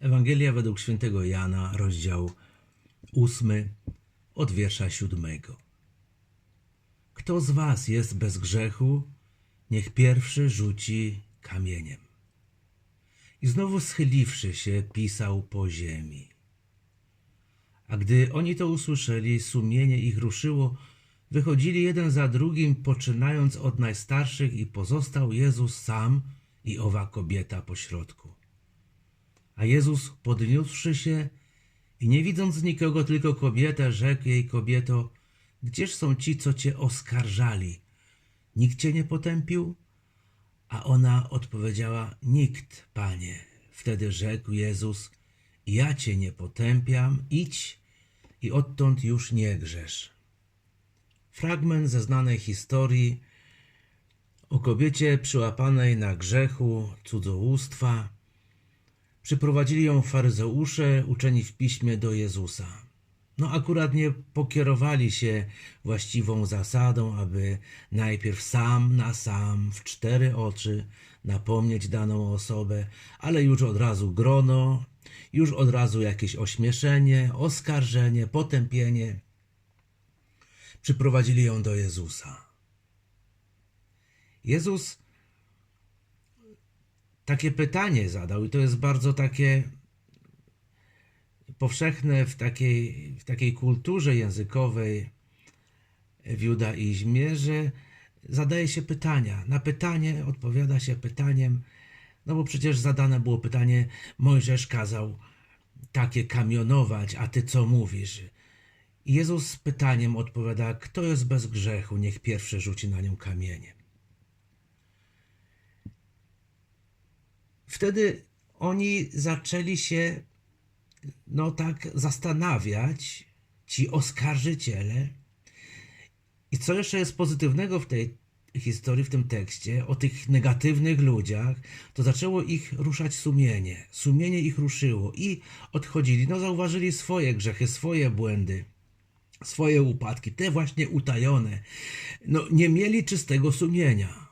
Ewangelia według świętego Jana, rozdział 8, od wiersza 7. Kto z was jest bez grzechu, niech pierwszy rzuci kamieniem. I znowu schyliwszy się, pisał po ziemi. A gdy oni to usłyszeli, sumienie ich ruszyło, wychodzili jeden za drugim, poczynając od najstarszych, i pozostał Jezus sam i owa kobieta pośrodku. A Jezus, podniósłszy się i nie widząc nikogo, tylko kobietę, rzekł jej kobieto, gdzież są ci, co cię oskarżali? Nikt cię nie potępił? A ona odpowiedziała, nikt, panie. Wtedy rzekł Jezus, ja cię nie potępiam, idź i odtąd już nie grzesz. Fragment ze znanej historii o kobiecie przyłapanej na grzechu cudzołóstwa. Przyprowadzili ją faryzeusze, uczeni w piśmie do Jezusa. No akurat nie pokierowali się właściwą zasadą, aby najpierw sam na sam, w cztery oczy napomnieć daną osobę, ale już od razu grono, już od razu jakieś ośmieszenie, oskarżenie, potępienie. Przyprowadzili ją do Jezusa. Jezus takie pytanie zadał, i to jest bardzo takie powszechne w takiej, w takiej kulturze językowej w judaizmie, że zadaje się pytania. Na pytanie odpowiada się pytaniem, no bo przecież zadane było pytanie, Mojżesz kazał takie kamionować, a ty co mówisz? I Jezus z pytaniem odpowiada, kto jest bez grzechu, niech pierwszy rzuci na nią kamieniem. Wtedy oni zaczęli się, no tak, zastanawiać, ci oskarżyciele. I co jeszcze jest pozytywnego w tej historii, w tym tekście, o tych negatywnych ludziach, to zaczęło ich ruszać sumienie. Sumienie ich ruszyło i odchodzili. No, zauważyli swoje grzechy, swoje błędy, swoje upadki, te właśnie utajone. No, nie mieli czystego sumienia.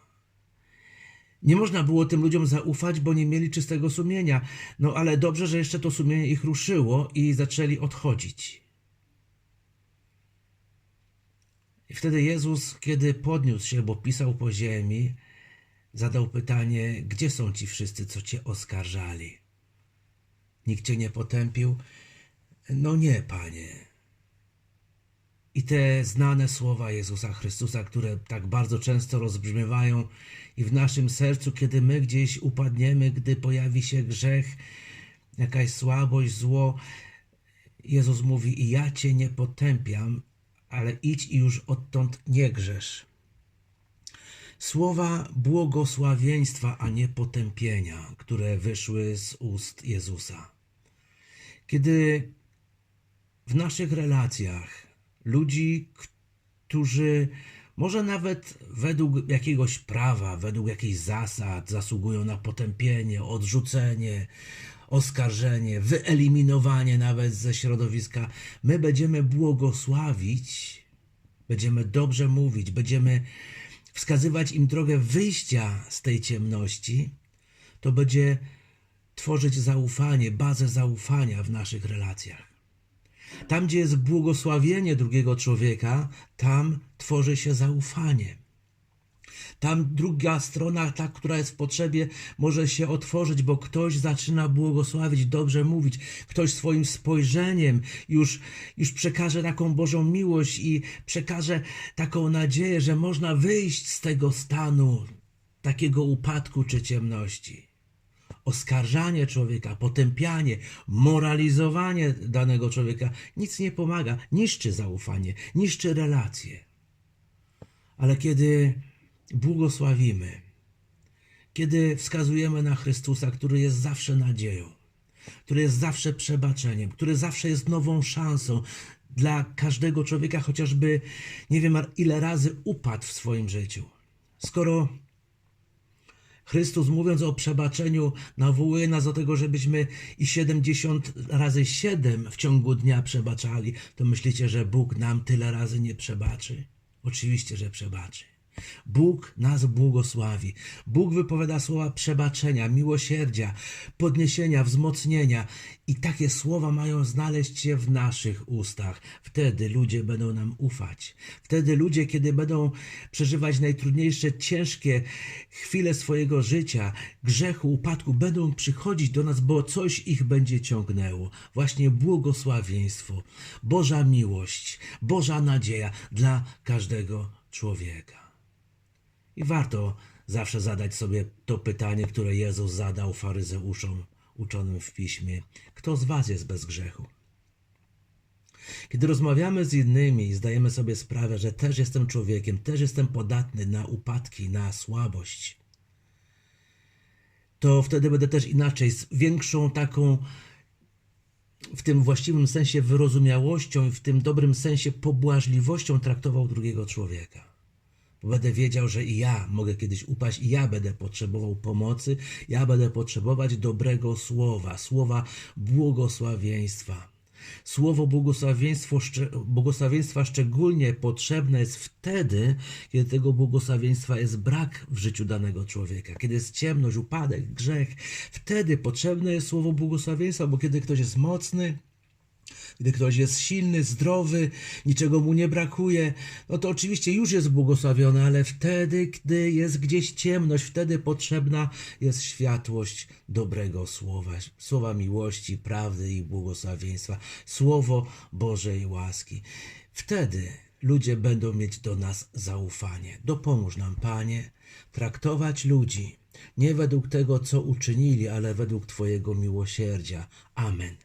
Nie można było tym ludziom zaufać, bo nie mieli czystego sumienia. No ale dobrze, że jeszcze to sumienie ich ruszyło i zaczęli odchodzić. I wtedy Jezus, kiedy podniósł się, bo pisał po ziemi, zadał pytanie: Gdzie są ci wszyscy, co cię oskarżali? Nikt cię nie potępił? No nie, panie. I te znane słowa Jezusa Chrystusa, które tak bardzo często rozbrzmiewają i w naszym sercu, kiedy my gdzieś upadniemy, gdy pojawi się grzech, jakaś słabość, zło, Jezus mówi: I ja cię nie potępiam, ale idź i już odtąd nie grzesz. Słowa błogosławieństwa, a nie potępienia, które wyszły z ust Jezusa. Kiedy w naszych relacjach ludzi, którzy może nawet według jakiegoś prawa, według jakichś zasad zasługują na potępienie, odrzucenie, oskarżenie, wyeliminowanie nawet ze środowiska. My będziemy błogosławić, będziemy dobrze mówić, będziemy wskazywać im drogę wyjścia z tej ciemności. To będzie tworzyć zaufanie, bazę zaufania w naszych relacjach. Tam, gdzie jest błogosławienie drugiego człowieka, tam tworzy się zaufanie. Tam druga strona, ta, która jest w potrzebie, może się otworzyć, bo ktoś zaczyna błogosławić, dobrze mówić. Ktoś swoim spojrzeniem już, już przekaże taką Bożą miłość i przekaże taką nadzieję, że można wyjść z tego stanu, takiego upadku czy ciemności oskarżanie człowieka, potępianie, moralizowanie danego człowieka nic nie pomaga, niszczy zaufanie, niszczy relacje. Ale kiedy błogosławimy, kiedy wskazujemy na Chrystusa, który jest zawsze nadzieją, który jest zawsze przebaczeniem, który zawsze jest nową szansą dla każdego człowieka, chociażby nie wiem ile razy upadł w swoim życiu. Skoro Chrystus mówiąc o przebaczeniu nawołuje nas do tego, żebyśmy i 70 razy 7 w ciągu dnia przebaczali. To myślicie, że Bóg nam tyle razy nie przebaczy? Oczywiście, że przebaczy. Bóg nas błogosławi. Bóg wypowiada słowa przebaczenia, miłosierdzia, podniesienia, wzmocnienia i takie słowa mają znaleźć się w naszych ustach. Wtedy ludzie będą nam ufać. Wtedy ludzie, kiedy będą przeżywać najtrudniejsze, ciężkie chwile swojego życia, grzechu, upadku, będą przychodzić do nas, bo coś ich będzie ciągnęło. Właśnie błogosławieństwo, Boża miłość, Boża nadzieja dla każdego człowieka. I warto zawsze zadać sobie to pytanie, które Jezus zadał faryzeuszom uczonym w piśmie: Kto z Was jest bez grzechu? Kiedy rozmawiamy z innymi i zdajemy sobie sprawę, że też jestem człowiekiem, też jestem podatny na upadki, na słabość, to wtedy będę też inaczej, z większą taką w tym właściwym sensie wyrozumiałością i w tym dobrym sensie pobłażliwością traktował drugiego człowieka. Będę wiedział, że i ja mogę kiedyś upaść, i ja będę potrzebował pomocy, ja będę potrzebować dobrego słowa, słowa błogosławieństwa. Słowo błogosławieństwo, błogosławieństwa szczególnie potrzebne jest wtedy, kiedy tego błogosławieństwa jest brak w życiu danego człowieka, kiedy jest ciemność, upadek, grzech. Wtedy potrzebne jest słowo błogosławieństwa, bo kiedy ktoś jest mocny, gdy ktoś jest silny, zdrowy, niczego mu nie brakuje, no to oczywiście już jest błogosławiony, ale wtedy, gdy jest gdzieś ciemność, wtedy potrzebna jest światłość dobrego słowa, słowa miłości, prawdy i błogosławieństwa, słowo Bożej łaski. Wtedy ludzie będą mieć do nas zaufanie. Dopomóż nam, Panie, traktować ludzi nie według tego, co uczynili, ale według Twojego miłosierdzia. Amen.